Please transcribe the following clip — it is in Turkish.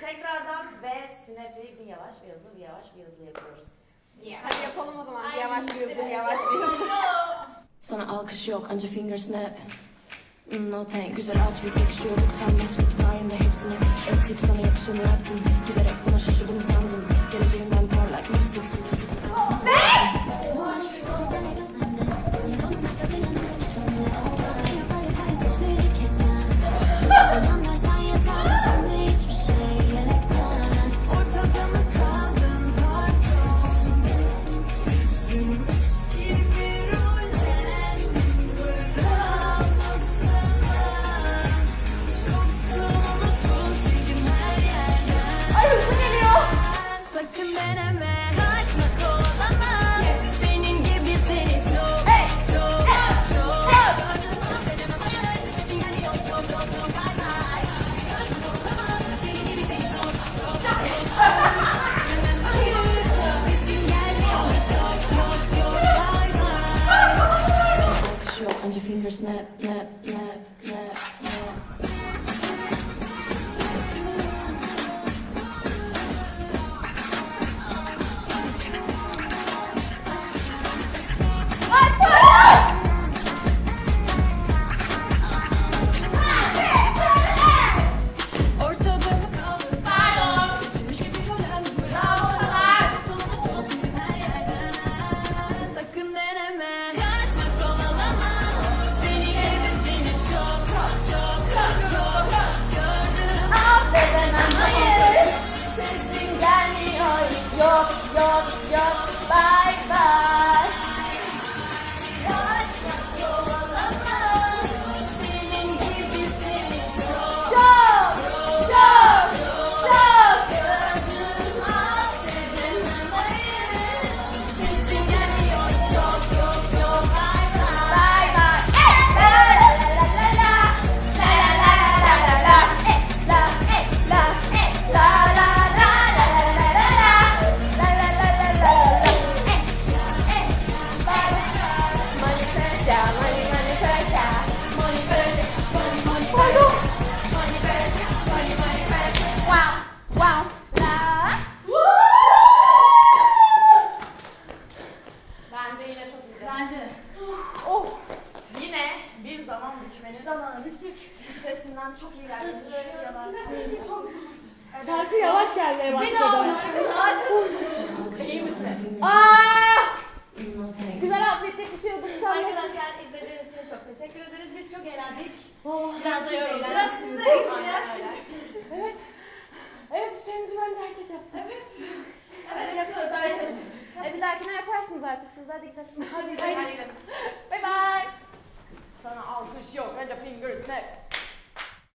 Tekrardan ve sinepi bir yavaş bir hızlı bir yavaş bir hızlı yapıyoruz. Yeah. Hadi yapalım o zaman. Ay, yavaş bir hızlı yavaş bir hızlı. Sana alkış yok anca finger snap. Mm, no thanks. Güzel outfit yakışıyor. Utanmaçlık sayende hepsini. Etik sana yakışanı yaptın. snap, snap, snap. jump, jump. Bence yine çok güzel. Bence de. Oh! Yine bir zaman bükmenin zamanı büktük. Sesinden çok iyi geldi. Çok Şarkı yavaş gelmeye başladı. iyi misin? Aa! No thanks Güzel outfit yakışıyorduk tam yaşlı. Arkadaşlar izlediğiniz için çok teşekkür ederiz. Biz çok eğlendik. Oh, Biraz da yorulduk. Biraz siz de. Evet. Evet bu challenge'ı bence herkes yapsın. Evet çalışın, ders. E bir dahakine yaparsınız artık. Sizler dikkat edin. Hadi. Hadi. Bye bye. Sana alkış yok. Önce finger snap.